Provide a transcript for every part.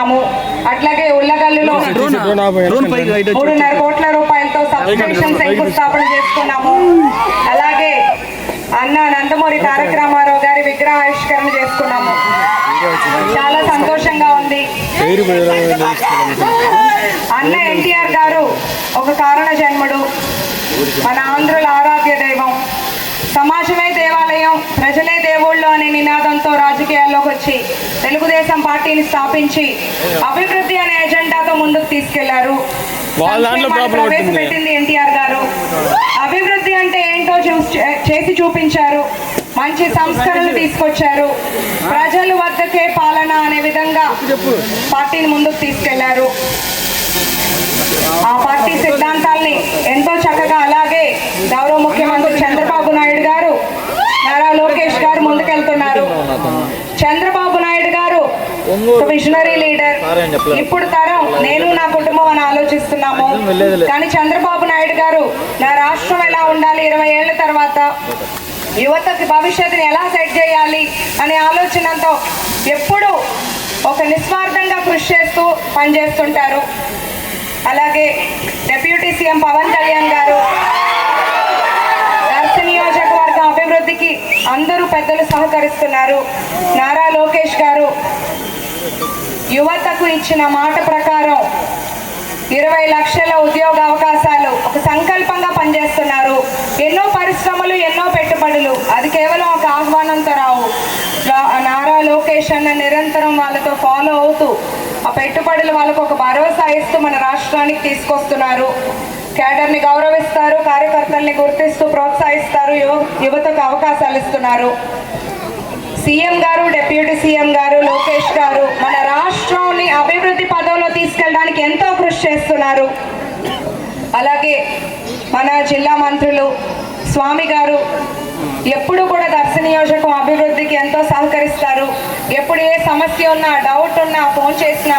చేసుకున్నాము అట్లాగే ఉల్లగల్లులో మూడున్నర కోట్ల రూపాయలతో సబ్స్టేషన్ శంకుస్థాపన చేసుకున్నాము. అలాగే అన్న నందమూరి తారక రామారావు గారి విగ్రహావిష్కరణ చేసుకున్నాము. చాలా సంతోషంగా ఉంది. అన్న ఎన్టీఆర్ గారు ఒక కారణ జన్ముడు. మన ఆంధ్రుల ఆరాధ్య దైవం. సమాజమే దేవాలయం ప్రజలే దేవుళ్ళు అనే నినాదంతో రాజకీయాల్లోకి వచ్చి తెలుగుదేశం పార్టీని స్థాపించి అభివృద్ధి అనే ఎజెండాతో ముందుకు తీసుకెళ్ళారు. ప్రవేశపెట్టింది ఎన్టీఆర్ గారు. అభివృద్ధి అంటే ఏంటో చూసి చేసి చూపించారు. మంచి సంస్కరణలు తీసుకొచ్చారు. ప్రజల వద్దకే పాలన అనే విధంగా పార్టీని ముందుకు తీసుకెళ్ళారు. ఆ పార్టీ సిద్ధాంతాల్ని ఎంతో చక్కగా అలాగే గౌరవ ముఖ్యమంత్రి చంద్రబాబు నాయుడు గారు నారా లోకేష్ గారు ముందుకెళ్తున్నారు చంద్రబాబు నాయుడు గారు విజనరీ లీడర్ ఇప్పుడు తరం నేను నా కుటుంబం అని ఆలోచిస్తున్నాము. కానీ చంద్రబాబు నాయుడు గారు నా రాష్ట్రం ఎలా ఉండాలి ఇరవై ఏళ్ళ తర్వాత? యువతకి భవిష్యత్తుని ఎలా సెట్ చేయాలి అనే ఆలోచనతో ఎప్పుడు ఒక నిస్వార్థంగా కృషి చేస్తూ పనిచేస్తుంటారు. అలాగే డిప్యూటీ సీఎం పవన్ కళ్యాణ్ గారు దర్శ నియోజకవర్గం అభివృద్ధికి అందరూ పెద్దలు సహకరిస్తున్నారు. నారా లోకేష్ గారు యువతకు ఇచ్చిన మాట ప్రకారం ఇరవై లక్షల ఉద్యోగ అవకాశాలు ఒక సంకల్పంగా పనిచేస్తున్నారు. ఎన్నో పరిశ్రమలు ఎన్నో పెట్టుబడులు. అది కేవలం ఒక ఆహ్వానంతో రావు. నారా లోకేష్ అన్న నిరంతరం వాళ్ళతో ఫాలో అవుతూ ఆ పెట్టుబడులు వాళ్ళకు ఒక భరోసా ఇస్తూ మన రాష్ట్రానికి తీసుకొస్తున్నారు. కేడర్ని గౌరవిస్తారు కార్యకర్తల్ని గుర్తిస్తూ ప్రోత్సహిస్తారు యువ- యువతకు అవకాశాలు ఇస్తున్నారు. సీఎం గారు డిప్యూటీ సీఎం గారు లోకేష్ అభివృద్ధి పదంలో తీసుకెళ్ళడానికి ఎంతో కృషి చేస్తున్నారు. అలాగే మన జిల్లా మంత్రులు స్వామి గారు ఎప్పుడు కూడా దర్శ నియోజకం అభివృద్ధికి ఎంతో సహకరిస్తారు. ఎప్పుడు ఏ సమస్య ఉన్నా డౌట్ ఉన్నా ఫోన్ చేసినా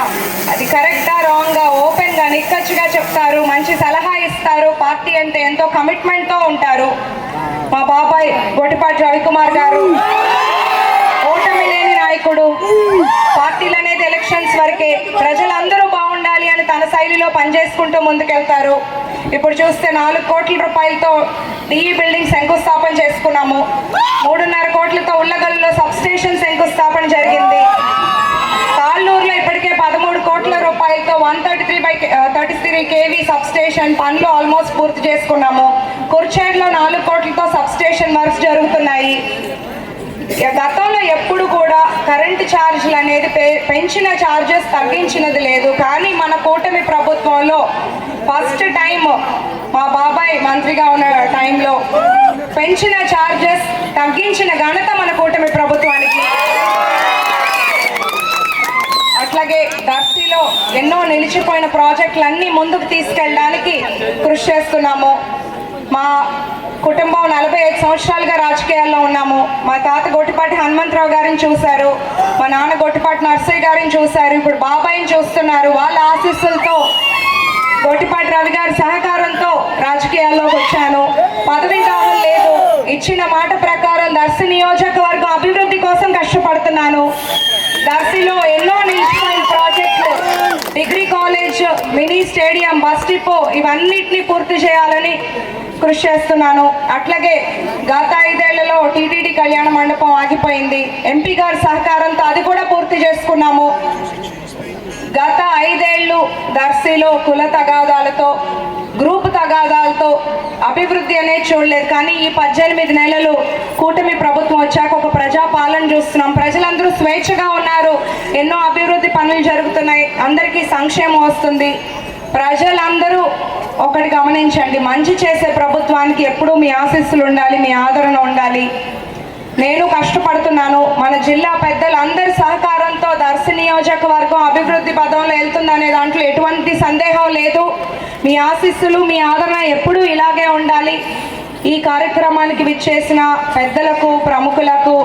అది కరెక్టా రాంగ్గా ఓపెన్గా నిక్కచ్చిగా చెప్తారు. మంచి సలహా ఇస్తారు. పార్టీ అంటే ఎంతో కమిట్మెంట్తో ఉంటారు. మా బాబాయ్ గొట్టిపాటి రవికుమార్ గారు ఓటమి లేని నాయకుడు. అనేది వరకే ప్రజలందరూ బాగుండాలి అని తన శైలిలో పనిచేసుకుంటూ ముందుకెళ్తారు. ఇప్పుడు చూస్తే నాలుగు కోట్ల రూపాయలతో డిఈ బిల్డింగ్ శంకుస్థాపన చేసుకున్నాము. మూడున్నర కోట్లతో ఉల్లగల్లో సబ్స్టేషన్ శంకుస్థాపన జరిగింది. తాళ్ళూరులో ఇప్పటికే పదమూడు కోట్ల రూపాయలతో one thirty three by thirty three KV sub station పనులు ఆల్మోస్ట్ పూర్తి చేసుకున్నాము. కుర్చేడ్లో నాలుగు కోట్లతో సబ్ స్టేషన్ వర్క్స్ జరుగుతున్నాయి. గతంలో ఎప్పుడు కూడా కరెంటు ఛార్జీలు అనేది పె- పెంచిన ఛార్జెస్ తగ్గించినది లేదు. కానీ మన కూటమి ప్రభుత్వంలో ఫస్ట్ టైం మా బాబాయ్ మంత్రిగా ఉన్న టైంలో పెంచిన ఛార్జెస్ తగ్గించిన ఘనత మన కూటమి ప్రభుత్వానికి. అట్లాగే దర్శిలో ఎన్నో నిలిచిపోయిన ప్రాజెక్టులన్నీ ముందుకు తీసుకెళ్ళడానికి కృషి చేస్తున్నాము. మా కుటుంబం నలభై ఐదు సంవత్సరాలుగా రాజకీయాల్లో ఉన్నాము. మా తాత గొట్టిపాటి హనుమంతరావు గారిని చూశారు. మా నాన్న గొట్టిపాటి నర్సయ్య గారిని చూశారు. ఇప్పుడు బాబాయిని చూస్తున్నారు. వాళ్ళ ఆశీస్సులతో గొట్టిపాటి రవి గారి సహకారంతో రాజకీయాల్లోకి వచ్చాను. పదవి దాహం లేదు. ఇచ్చిన మాట ప్రకారం దర్శి నియోజకవర్గం అభివృద్ధి కోసం కష్టపడుతున్నాను. దర్శిలో ఎన్నో నిలిచిపోయిన ప్రాజెక్టులు degree college mini stadium bus depot ఇవన్నిటిని పూర్తి చేయాలని కృషి చేస్తున్నాను. అట్లాగే గత ఐదేళ్ళలో టీటీడీ కళ్యాణ మండపం ఆగిపోయింది. ఎంపీ గారి సహకారంతో అది కూడా పూర్తి చేసుకున్నాము. గత ఐదేళ్ళు దర్శిలో కుల తగాదాలతో గ్రూప్ తగాదాలతో అభివృద్ధి అనేది చూడలేదు. కానీ ఈ పద్దెనిమిది నెలలు కూటమి ప్రభుత్వం వచ్చాక ఒక ప్రజా పాలన చూస్తున్నాం. ప్రజలందరూ స్వేచ్ఛగా ఉన్నారు. ఎన్నో అభివృద్ధి పనులు జరుగుతున్నాయి. అందరికీ సంక్షేమం వస్తుంది. ప్రజలందరూ ఒకటి గమనించండి. మంచి చేసే ప్రభుత్వానికి ఎప్పుడూ మీ ఆశీస్సులు ఉండాలి మీ ఆదరణ ఉండాలి. నేను కష్టపడుతున్నాను. మన జిల్లా పెద్దలందరి సహకారంతో దర్శి నియోజకవర్గం అభివృద్ధి పదంలో వెళ్తుందనే దాంట్లో ఎటువంటి సందేహం లేదు. మీ ఆశీస్సులు మీ ఆదరణ ఎప్పుడూ ఇలాగే ఉండాలి. ఈ కార్యక్రమానికి విచ్చేసిన పెద్దలకు ప్రముఖులకు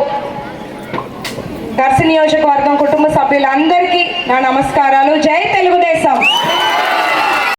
దర్శి నియోజకవర్గం కుటుంబ సభ్యులందరికీ నా నమస్కారాలు. జై తెలుగుదేశం!